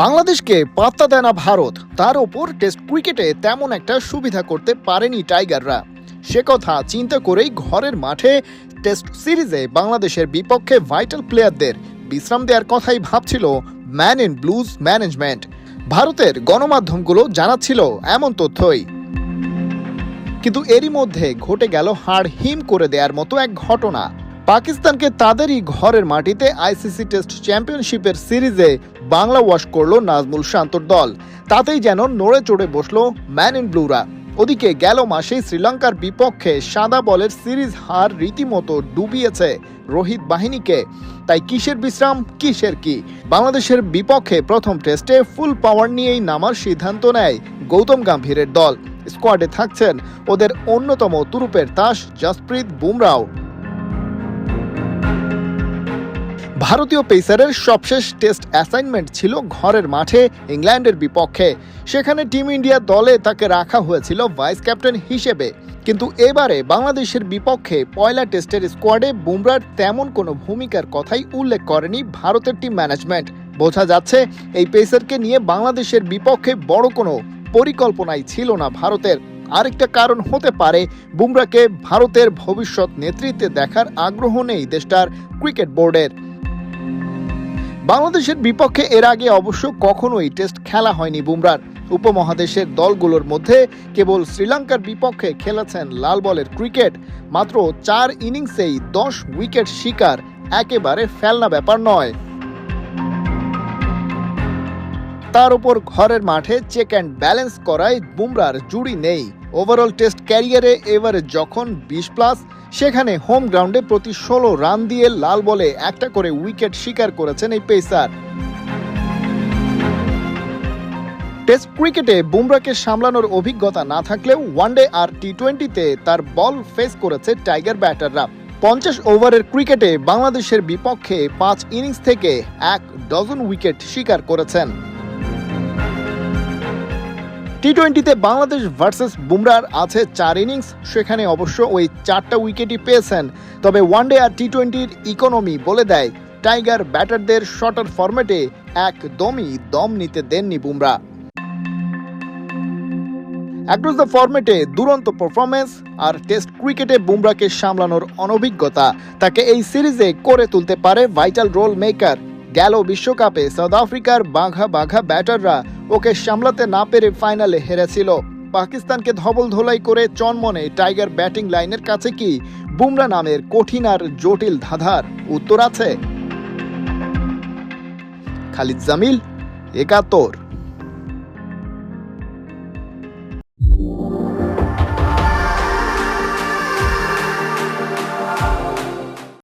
বাংলাদেশকে পাত্তা দেয় না ভারত, তার ওপর টেস্ট ক্রিকেটে তেমন একটা সুবিধা করতে পারেনি টাইগাররা। সে কথা চিন্তা করেই ঘরের মাঠে টেস্ট সিরিজে বাংলাদেশের বিপক্ষে ভাইটাল প্লেয়ারদের বিশ্রাম দেওয়ার কথাই ভাবছিল ম্যান ইন ব্লুজ ম্যানেজমেন্ট। ভারতের গণমাধ্যমগুলো জানাচ্ছিল এমন তথ্যই। কিন্তু এরই মধ্যে ঘটে গেল হাড় হিম করে দেওয়ার মতো এক ঘটনা। পাকিস্তানকে তাদেরই ঘরের মাটিতে আইসিসি টেস্ট চ্যাম্পিয়নশিপের সিরিজে বাংলা ওয়াশ করল নাজমুল শান্তর দল। তাতেই যেন নড়ে চড়ে বসল ম্যান ইন ব্লুরা। ওদিকে গেল মাসেই শ্রীলঙ্কার বিপক্ষে সাদা বলের সিরিজ হার রীতিমতো ডুবিয়েছে রোহিত বাহিনীকে। তাই কিসের বিশ্রাম, কিসের কি? বাংলাদেশের বিপক্ষে প্রথম টেস্টে ফুল পাওয়ার নিয়েই নামার সিদ্ধান্ত নেয় গৌতম গম্ভীরের দল। স্কোয়াডে থাকছেন ওদের অন্যতম তুরুপের তাস, জসপ্রীত বুমরাও। ভারতীয় পেসারের সবশেষ টেস্ট অ্যাসাইনমেন্ট ছিল ঘরের মাঠে ইংল্যান্ডের বিপক্ষে। সেখানে টিম ইন্ডিয়া দলে তাকে রাখা হয়েছিল ভাইস ক্যাপ্টেন হিসেবে। কিন্তু এবারে বাংলাদেশের বিপক্ষে পয়লা টেস্টের স্কোয়াডে বুমরার তেমন কোনো ভূমিকার কথাই উল্লেখ করেনি ভারতের টিম ম্যানেজমেন্ট। বোঝা যাচ্ছে, এই পেসারকে নিয়ে বাংলাদেশের বিপক্ষে বড় কোনো পরিকল্পনাই ছিল না ভারতের। আরেকটা কারণ হতে পারে বুমরাকে ভারতের ভবিষ্যৎ নেতৃত্বে দেখার আগ্রহ নেই দেশটার ক্রিকেট বোর্ডের। বাংলাদেশের বিপক্ষে এর আগে অবশ্য কখনোই টেস্ট খেলা হয়নি বুমরার। উপমহাদেশের দলগুলোর মধ্যে কেবল শ্রীলঙ্কার বিপক্ষে খেলেছেন লাল বলের ক্রিকেট। মাত্র চার ইনিংসেই দশ উইকেট শিকার, একেবারে ফেলনা ব্যাপার নয়। তার উপর ঘরের মাঠে চেক অ্যান্ড ব্যালেন্স করায় বুমরার জুড়ি নেই। ওভারঅল টেস্ট ক্যারিয়ারে এবারে যখন বিশ প্লাস সেখানে হোম গ্রাউন্ডে প্রতি ষোলো রান দিয়ে লাল বলে একটা করে উইকেট শিকার করেছেন এই পেসার। টেস্ট ক্রিকেটে বুমরাকে সামলানোর অভিজ্ঞতা না থাকলেও ওয়ানডে আর টি টোয়েন্টিতে তার বল ফেস করেছে টাইগার ব্যাটাররা। পঞ্চাশ ওভারের ক্রিকেটে বাংলাদেশের বিপক্ষে পাঁচ ইনিংস থেকে এক ডজন উইকেট শিকার করেছেন। টি টোয়েন্টিতে বাংলাদেশ ভার্সেস বুমরার আছে চার ইনিংস সেখানে অবশ্য ওই চারটা উইকেটই পেয়েছেন। তবে ওয়ানডে আর টি টোয়েন্টির ইকোনমি বলে দেয় টাইগার ব্যাটারদের শর্টার ফরম্যাটে একদমই দম নিতে দেননি বুমরা অ্যাক্রস দ্য ফরম্যাটে দুরন্ত পারফরমেন্স আর টেস্ট ক্রিকেটে বুমরাকে সামলানোর অনভিজ্ঞতা। তাকে এই সিরিজে করে তুলতে পারে ভাইটাল রোল মেকার গেল বিশ্বকাপে সাউথ আফ্রিকার বাঘা বাঘা ব্যাটাররা ওকে সামলাতে না পেরে ফাইনালে হেরেছিল। পাকিস্তানকে ধবল ধোলাই করে চনমনে টাইগার ব্যাটিং লাইনের কাছে কি বুমরা নামের কঠিন আর জটিল ধাঁধার উত্তর আছে? খালিদ জামিল, একাত্তর।